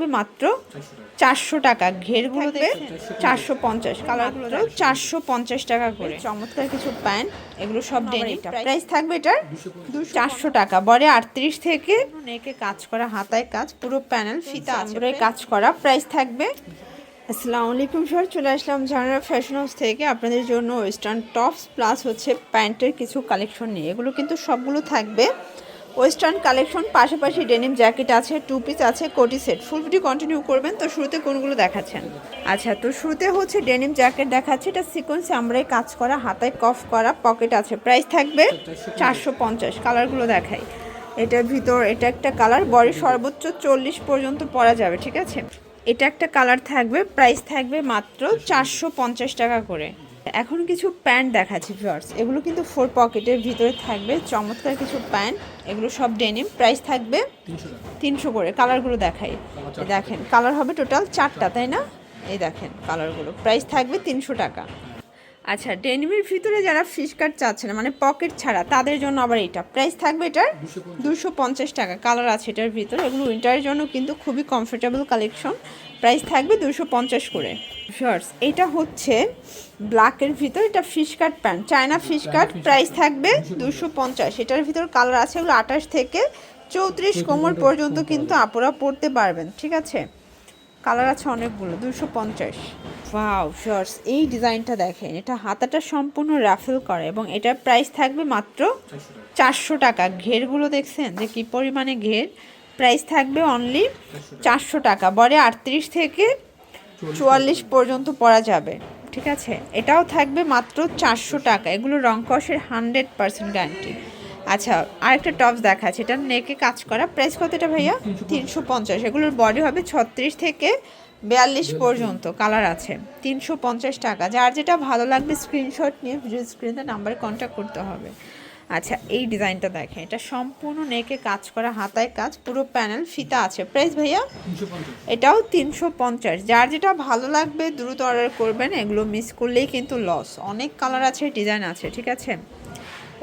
থাকবে মাত্র চারশো টাকা। ঘেরগুলো দেখবে চারশো পঞ্চাশ। কালারগুলো চারশো পঞ্চাশ টাকা করে। চমৎকার কিছু প্যান্ট এগুলো সব ডেনি প্রাইস থাকবে এটার চারশো টাকা। বরে আটত্রিশ থেকে নেকে কাজ করা হাতায় কাজ পুরো প্যানেল ফিতা আছে কাজ করা। প্রাইস থাকবে আসসালামু আলাইকুম স্যার চলে আসলাম ঝাড়া ফ্যাশন হাউস থেকে। আপনাদের জন্য ওয়েস্টার্ন টপস প্লাস হচ্ছে প্যান্টের কিছু কালেকশন নিয়ে। এগুলো কিন্তু সবগুলো থাকবে। ওয়েস্টার্ন কালেকশন, পাশাপাশি ডেনিম জ্যাকেট আছে, টু পিস আছে, কোটি সেট। ফুল ভিডিও কন্টিনিউ করবেন, তো শুরুতে কোনগুলো দেখাচ্ছেন? আচ্ছা তো শুরুতে হচ্ছে ডেনিম জ্যাকেট দেখাচ্ছে, এটা সিকোয়েন্স আমরাই কাজ করা, হাতায় কফ করা পকেট আছে। প্রাইস থাকবে চারশো পঞ্চাশ কালারগুলো দেখাই। এটার ভিতর, এটা একটা কালার বডি সর্বোচ্চ চল্লিশ পর্যন্ত পরা যাবে, ঠিক আছে? এটা একটা কালার থাকবে প্রাইস থাকবে মাত্র চারশো পঞ্চাশ টাকা করে। এখন কিছু প্যান্ট দেখাচ্ছি ভিউয়ার্স এগুলো কিন্তু ফোর পকেটের ভিতরে থাকবে। চমৎকার কিছু প্যান্ট। এগুলো সব ডেনিম প্রাইস থাকবে তিনশো করে। কালারগুলো দেখাই। দেখেন কালার হবে টোটাল চারটা তাই না? এই দেখেন কালারগুলো প্রাইস থাকবে তিনশো টাকা। আচ্ছা ডেনিমের ভিতরে যারা ফিশ কাট চাচ্ছে না মানে পকেট ছাড়া তাদের জন্য আবার এটা। প্রাইস থাকবে এটার দুশো পঞ্চাশ। টাকা কালার আছে এটার ভিতরে। এগুলো উইন্টারের জন্য কিন্তু খুবই কমফোর্টেবল কালেকশন প্রাইস থাকবে দুশো পঞ্চাশ করে। শর্টস এটা হচ্ছে ব্ল্যাকের ভিতর এটা fish cut pant China fish cut price থাকবে দুশো পঞ্চাশ। এটার ভিতর কালার আছে এগুলো আঠাশ থেকে চৌত্রিশ কোমর পর্যন্ত কিন্তু আপুরা পড়তে পারবেন ঠিক আছে? কালার আছে অনেকগুলো দুশো পঞ্চাশ। ওয়াও শর্টস এই ডিজাইনটা দেখেন, এটা হাতাটা সম্পূর্ণ রাফেল করা এবং এটার প্রাইস থাকবে মাত্র চারশো টাকা। ঘেরগুলো দেখছেন যে কি পরিমাণে ঘের? প্রাইস থাকবে অনলি চারশো টাকা, বরে আটত্রিশ থেকে চুয়াল্লিশ পর্যন্ত পরা যাবে, ঠিক আছে? এটাও থাকবে মাত্র চারশো টাকা, এগুলো রং কষের হান্ড্রেড পার্সেন্ট গ্যারান্টি আচ্ছা আরেকটা টপস দেখাচ্ছে এটা নেকে কাজ করা। প্রাইস কত এটা ভাইয়া? তিনশো পঞ্চাশ। এগুলোর বডি হবে ছত্রিশ থেকে বিয়াল্লিশ পর্যন্ত কালার আছে। তিনশো পঞ্চাশ টাকা। যার যেটা ভালো লাগবে স্ক্রিনশট নিয়ে ভিডিও স্ক্রিনে নাম্বারে কন্ট্যাক্ট করতে হবে। আচ্ছা এই ডিজাইনটা দেখেন। এটা সম্পূর্ণ নেকে কাজ করা হাতায় কাজ পুরো প্যানেল ফিতা আছে। প্রাইস ভাইয়া? এটাও তিনশো পঞ্চাশ। যার যেটা ভালো লাগবে দ্রুত অর্ডার করবেন। এগুলো মিস করলেই কিন্তু লস অনেক কালার আছে ডিজাইন আছে ঠিক আছে?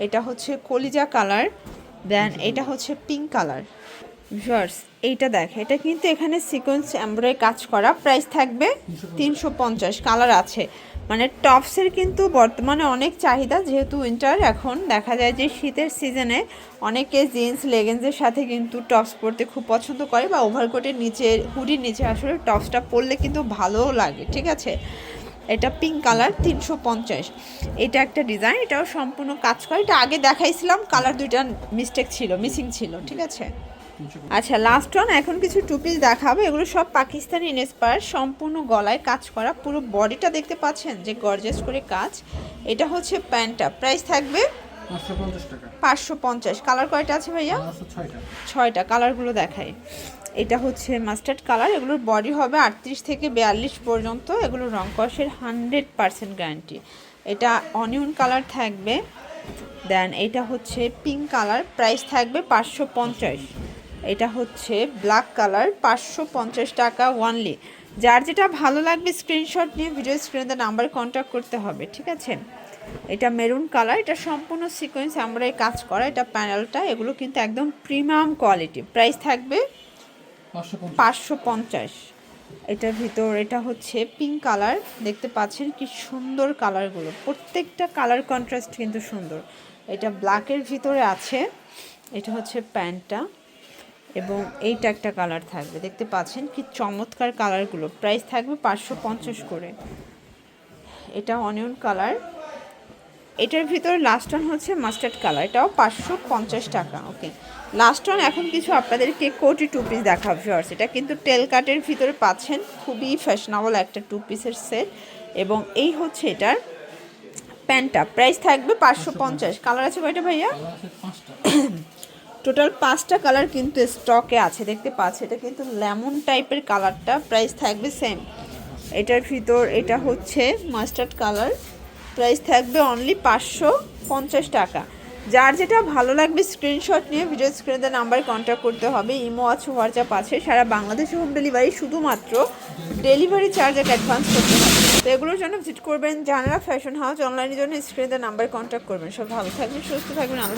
এটা হচ্ছে কলিজা কালার দেন এটা হচ্ছে পিঙ্ক কালার। ভিউয়ার্স এইটা দেখ এটা কিন্তু এখানে সিকোয়েন্স এমব্রয় কাজ করা প্রাইস থাকবে তিনশো পঞ্চাশ কালার আছে। মানে টপসের কিন্তু বর্তমানে অনেক চাহিদা যেহেতু উইন্টার এখন দেখা যায় যে শীতের সিজনে অনেকে জিন্স লেগেন্সের সাথে কিন্তু টপস পরতে খুব পছন্দ করে বা ওভারকোটের নিচে হুডির নিচে আসলে টপসটা পরলে কিন্তু ভালোও লাগে ঠিক আছে? এটা পিঙ্ক কালার তিনশো পঞ্চাশ। এটা একটা ডিজাইন এটাও সম্পূর্ণ কাজ করে। এটা আগে দেখাইছিলাম কালার দুইটা মিস্টেক ছিল মিসিং ছিল ঠিক আছে? আচ্ছা লাস্ট ওয়ান এখন কিছু টু পিস দেখাবো। এগুলো সব পাকিস্তানি ইনস্পায়ার সম্পূর্ণ গলায় কাজ করা। পুরো বডিটা দেখতে পাচ্ছেন যে গর্জেস করে কাজ। এটা হচ্ছে প্যান্টটা। প্রাইস থাকবে পাঁচশো পঞ্চাশ কালার কয়টা আছে ভাইয়া? ছয়টা। কালারগুলো দেখাই। এটা হচ্ছে মাস্টার্ড কালার এগুলোর বডি হবে আটত্রিশ থেকে বিয়াল্লিশ পর্যন্ত, এগুলো রং কষের হান্ড্রেড পারসেন্ট গ্যারান্টি এটা অনিয়ন কালার থাকবে দেন এটা হচ্ছে পিঙ্ক কালার প্রাইস থাকবে পাঁচশো পঞ্চাশ। এটা হচ্ছে ব্ল্যাক কালার পাঁচশো পঞ্চাশ টাকা ওয়ানলি যার যেটা ভালো লাগবে স্ক্রিনশট নিয়ে ভিডিও স্ক্রিনে নাম্বারে কন্ট্যাক্ট করতে হবে, ঠিক আছে? এটা মেরুন কালার এটা সম্পূর্ণ সিকোয়েন্স আমরা এই কাজ করা, এটা প্যানেলটা এগুলো কিন্তু একদম প্রিমিয়াম কোয়ালিটি প্রাইস থাকবে পাঁচশো পঞ্চাশ। এটার ভিতর, এটা হচ্ছে পিঙ্ক কালার দেখতে পাচ্ছেন কি সুন্দর কালারগুলো প্রত্যেকটা কালার কন্ট্রাস্ট কিন্তু সুন্দর। এটা ব্ল্যাকের ভিতরে আছে। এটা হচ্ছে প্যান্টটা। এবং এইটা একটা কালার থাকবে। দেখতে পাচ্ছেন কি চমৎকার কালারগুলো প্রাইস থাকবে পাঁচশো পঞ্চাশ করে। এটা অনিয়ন কালার এটার ভিতরে লাস্ট ওয়ান হচ্ছে মাস্টার্ড কালার এটাও পাঁচশো পঞ্চাশ টাকা ওকে লাস্ট ওয়ান এখন কিছু আপনাদেরকে কোটি টু পিস দেখা ভিউয়ার্স এটা কিন্তু টেল কাটের ভিতরে পাচ্ছেন খুবই ফ্যাশনেবল একটা টু পিসের সেট এবং এই হচ্ছে এটার প্যান্টটা প্রাইস থাকবে পাঁচশো পঞ্চাশ কালার আছে কয়টা ভাইয়া? টোটাল পাঁচটা কালার কিন্তু স্টকে আছে দেখতে পাচ্ছি এটা কিন্তু লেমন টাইপের কালারটা প্রাইস থাকবে সেম এটার ভিতর এটা হচ্ছে মাস্টার্ড কালার প্রাইস থাকবে অনলি পাঁচশো পঞ্চাশ টাকা। যার যেটা ভালো লাগবে স্ক্রিনশট নিয়ে ভিডিও স্ক্রিনে নাম্বারে কন্ট্যাক্ট করতে হবে, ইমো আছে হোয়াটসঅ্যাপ আছে, সারা বাংলাদেশে হোম ডেলিভারি শুধুমাত্র ডেলিভারি চার্জ এক অ্যাডভান্স করতে হবে। তো এগুলোর জন্য ভিজিট করবেন জানারা ফ্যাশন হাউস অনলাইনের জন্য স্ক্রিনে নাম্বারে কন্ট্যাক্ট করবেন। সব ভালো থাকবেন, সুস্থ থাকবেন, আল্লাহ